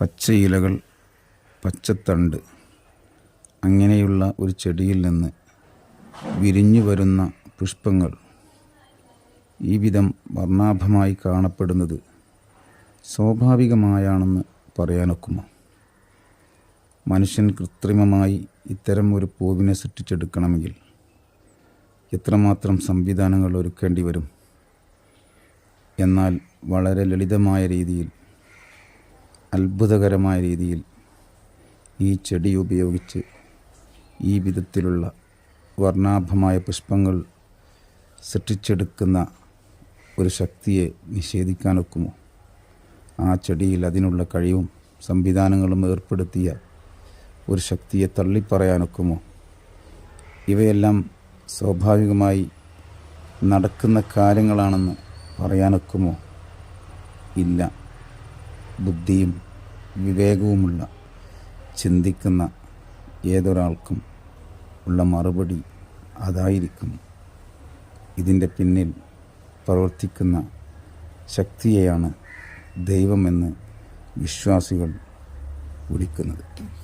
പച്ച ഇലകൾ പച്ചത്തണ്ട് അങ്ങനെയുള്ള ഒരു ചെടിയിൽ നിന്ന് വിരിഞ്ഞു വരുന്ന പുഷ്പങ്ങൾ ഈ വിധം വർണാഭമായി കാണപ്പെടുന്നത് സ്വാഭാവികമായാണെന്ന് പറയാനൊക്കുമോ? മനുഷ്യൻ കൃത്രിമമായി ഇത്തരം ഒരു പൂവിനെ സൃഷ്ടിച്ചെടുക്കണമെങ്കിൽ എത്രമാത്രം സംവിധാനങ്ങൾ ഒരുക്കേണ്ടി വരും? എന്നാൽ വളരെ ലളിതമായ രീതിയിൽ അത്ഭുതകരമായ രീതിയിൽ ഈ ചെടി ഉപയോഗിച്ച് ഈ വിധത്തിലുള്ള വർണാഭമായ പുഷ്പങ്ങൾ സൃഷ്ടിച്ചെടുക്കുന്ന ഒരു ശക്തിയെ നിഷേധിക്കാനൊക്കുമോ? ആ ചെടിയിൽ അതിനുള്ള കഴിവും സംവിധാനങ്ങളും ഏർപ്പെടുത്തിയ ഒരു ശക്തിയെ തള്ളിപ്പറയാനൊക്കുമോ? ഇവയെല്ലാം സ്വാഭാവികമായി നടക്കുന്ന കാര്യങ്ങളാണെന്ന് പറയാനൊക്കുമോ? ഇല്ല. ബുദ്ധിയും വിവേകവുമുള്ള ചിന്തിക്കുന്ന ഏതൊരാൾക്കും ഉള്ള മറുപടി അതായിരിക്കും. ഇതിന്റെ പിന്നിൽ പ്രവർത്തിക്കുന്ന ശക്തിയെയാണ് ദൈവമെന്ന് വിശ്വാസികൾ വിളിക്കുന്നത്.